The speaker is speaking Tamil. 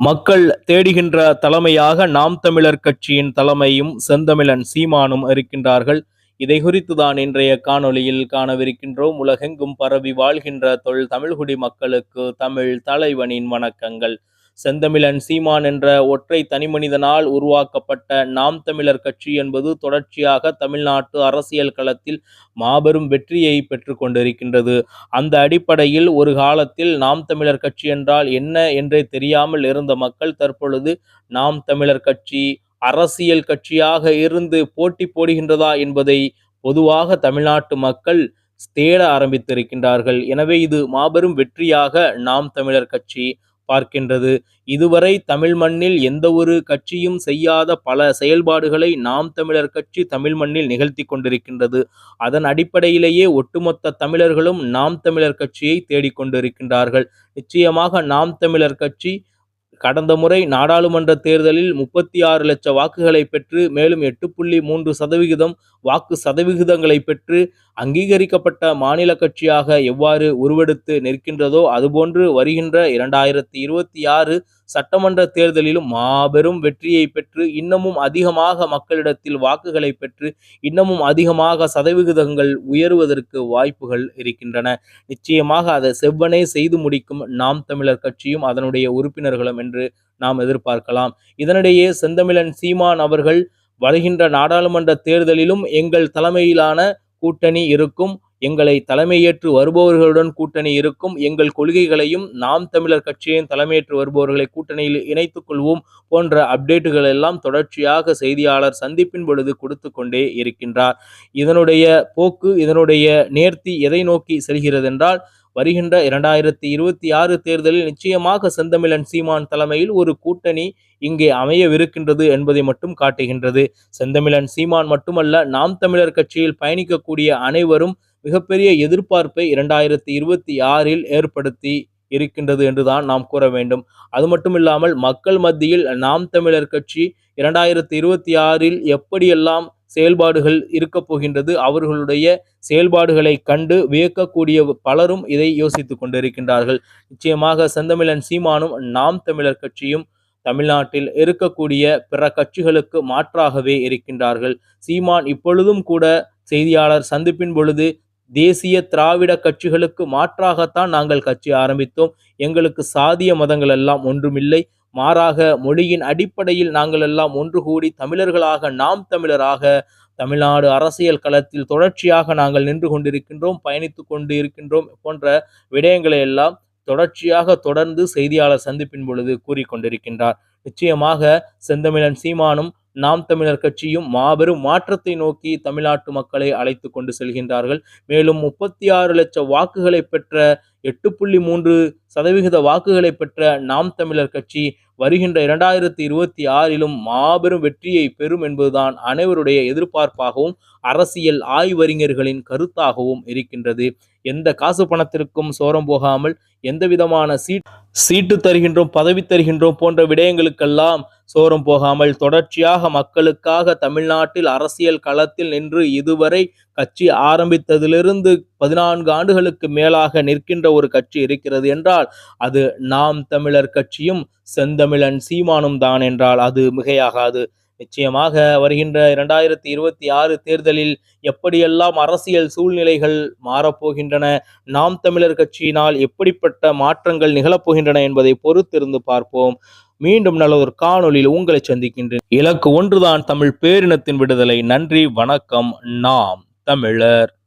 மக்கள் தேடுகின்ற தலைமையாக நாம் தமிழர் கட்சியின் தலைமையும் செந்தமிழன் சீமானும் இருக்கின்றார்கள். இதை குறித்து தான் இன்றைய காணொளியில் காணவிருக்கின்றோம். உலகெங்கும் பரவி வாழ்கின்ற தொல் தமிழ்குடி மக்களுக்கு தமிழ் தலைவனின் வணக்கங்கள். செந்தமிழன் சீமான் என்ற ஒற்றை தனிமனிதனால் உருவாக்கப்பட்ட நாம் தமிழர் கட்சி என்பது தொடர்ச்சியாக தமிழ்நாட்டு அரசியல் களத்தில் மாபெரும் வெற்றியை பெற்று கொண்டிருக்கின்றது அந்த அடிப்படையில் ஒரு காலத்தில் நாம் தமிழர் கட்சி என்றால் என்ன என்றே தெரியாமல் இருந்த மக்கள் தற்பொழுது நாம் தமிழர் கட்சி அரசியல் கட்சியாக இருந்து போட்டி போடுகின்றதா என்பதை பொதுவாக தமிழ்நாட்டு மக்கள் தேட ஆரம்பித்திருக்கின்றார்கள். எனவே இது மாபெரும் வெற்றியாக நாம் தமிழர் கட்சி பார்க்கின்றது. இதுவரை தமிழ் மண்ணில் எந்த ஒரு கட்சியும் செய்யாத பல செயல்பாடுகளை நாம் தமிழர் கட்சி தமிழ் மண்ணில் நிகழ்த்தி கொண்டிருக்கின்றது. அதன் அடிப்படையிலேயே ஒட்டுமொத்த தமிழர்களும் நாம் தமிழர் கட்சியை தேடிக்கொண்டிருக்கின்றார்கள் நிச்சயமாக நாம் தமிழர் கட்சி கடந்த முறை நாடாளுமன்ற தேர்தலில் முப்பத்தி ஆறு லட்ச வாக்குகளை பெற்று மேலும் எட்டு புள்ளி மூன்று சதவிகிதம் வாக்கு சதவிகிதங்களை பெற்று அங்கீகரிக்கப்பட்ட மாநில கட்சியாக எவ்வாறு உருவெடுத்து நிற்கின்றதோ அதுபோன்று வருகின்ற இரண்டாயிரத்தி இருபத்தி ஆறு சட்டமன்ற தேர்தலிலும் மாபெரும் வெற்றியை பெற்று இன்னமும் அதிகமாக மக்களிடத்தில் வாக்குகளை பெற்று இன்னமும் அதிகமாக சதவிகிதங்கள் உயர்வதற்கு வாய்ப்புகள் இருக்கின்றன. நிச்சயமாக அதை செவ்வனே செய்து முடிக்கும் நாம் தமிழர் கட்சியும் அதனுடைய உறுப்பினர்களும் என்று நாம் எதிர்பார்க்கலாம். இதனிடையே செந்தமிழன் சீமான் அவர்கள் வருகின்ற நாடாளுமன்ற தேர்தலிலும் எங்கள் தலைமையிலான கூட்டணி இருக்கும். எங்களை தலைமையேற்று வருபவர்களுடன் கூட்டணி இருக்கும். எங்கள் கொள்கைகளையும் நாம் தமிழர் கட்சியின் தலைமையேற்று வருபவர்களை கூட்டணியில் இணைத்துக் கொள்வோம் போன்ற அப்டேட்டுகள் எல்லாம் தொடர்ச்சியாக செய்தியாளர் சந்திப்பின் பொழுது கொடுத்து கொண்டே இருக்கின்றார். இதனுடைய போக்கு இதனுடைய நேர்த்தி எதை நோக்கி செல்கிறது என்றால் வருகின்ற இரண்டாயிரத்தி இருபத்தி ஆறு தேர்தலில் நிச்சயமாக செந்தமிழன் சீமான் தலைமையில் ஒரு கூட்டணி இங்கே அமையவிருக்கின்றது என்பதை மட்டும் காட்டுகின்றது. செந்தமிழன் சீமான் மட்டுமல்ல நாம் தமிழர் கட்சியில் பயணிக்கக்கூடிய அனைவரும் மிகப்பெரிய எதிர்பார்ப்பை இரண்டாயிரத்தி இருபத்தி ஆறில் ஏற்படுத்தி இருக்கின்றது என்றுதான் நாம் கூற வேண்டும். அது மட்டும் இல்லாமல் மக்கள் மத்தியில் நாம் தமிழர் கட்சி இரண்டாயிரத்தி இருபத்தி ஆறில் எப்படியெல்லாம் செயல்பாடுகள் இருக்கப் போகின்றது. அவர்களுடைய செயல்பாடுகளை கண்டு வியக்கக்கூடிய பலரும் இதை யோசித்துக் கொண்டிருக்கின்றார்கள். நிச்சயமாக செந்தமிழன் சீமானும் நாம் தமிழர் கட்சியும் தமிழ்நாட்டில் இருக்கக்கூடிய பிற கட்சிகளுக்கு மாற்றாகவே இருக்கின்றார்கள். சீமான் இப்பொழுதும் கூட செய்தியாளர் சந்திப்பின் பொழுது தேசிய திராவிட கட்சிகளுக்கு மாற்றாகத்தான் நாங்கள் கட்சி ஆரம்பித்தோம். எங்களுக்கு சாதிய மதங்கள் எல்லாம் ஒன்றுமில்லை. மாறாக மொழியின் அடிப்படையில் நாங்கள் எல்லாம் ஒன்று கூடி தமிழர்களாக நாம் தமிழராக தமிழ்நாடு அரசியல் களத்தில் தொடர்ச்சியாக நாங்கள் நின்று கொண்டிருக்கின்றோம் பயணித்து கொண்டு இருக்கின்றோம் போன்ற விடயங்களை எல்லாம் தொடர்ச்சியாக தொடர்ந்து செய்தியாளர் சந்திப்பின் பொழுது கூறிக்கொண்டிருக்கின்றார். நிச்சயமாக செந்தமிழன் சீமானும் நாம் தமிழர் கட்சியும் மாபெரும் மாற்றத்தை நோக்கி தமிழ்நாட்டு மக்களை அழைத்து கொண்டு செல்கின்றார்கள். மேலும் முப்பத்தி ஆறு லட்சம் வாக்குகளை பெற்ற எட்டு புள்ளி மூன்று சதவிகித வாக்குகளை பெற்ற நாம் தமிழர் கட்சி வருகின்ற இரண்டாயிரத்தி இருபத்தி ஆறிலும் மாபெரும் வெற்றியை பெறும் என்பதுதான் அனைவருடைய எதிர்பார்ப்பாகவும் அரசியல் ஆய்வறிஞர்களின் கருத்தாகவும் இருக்கின்றது. எந்த காசு பணத்திற்கும் சோரம் போகாமல் எந்த விதமான சீட் சீட்டு தருகின்றோம் பதவி தருகின்றோம் போன்ற விடயங்களுக்கெல்லாம் சோரம் போகாமல் தொடர்ச்சியாக மக்களுக்காக தமிழ்நாட்டில் அரசியல் களத்தில் நின்று இதுவரை கட்சி ஆரம்பித்ததிலிருந்து பதினான்கு ஆண்டுகளுக்கு மேலாக நிற்கின்ற ஒரு கட்சி இருக்கிறது என்றால் அது நாம் தமிழர் கட்சியும் செந்தமிழன் சீமானும் தான் என்றால் அது மிகையாகாது. நிச்சயமாக வருகின்ற இரண்டாயிரத்தி இருபத்தி ஆறு தேர்தலில் எப்படியெல்லாம் அரசியல் சூழ்நிலைகள் மாறப்போகின்றன நாம் தமிழர் கட்சியினால் எப்படிப்பட்ட மாற்றங்கள் நிகழப்போகின்றன என்பதை பொறுத்திருந்து பார்ப்போம். மீண்டும் நல்ல ஒரு காணொலியில் உங்களை சந்திக்கின்றேன். இலக்கு ஒன்றுதான் தமிழ் பேரினத்தின் விடுதலை. நன்றி வணக்கம். நாம் தமிழர்.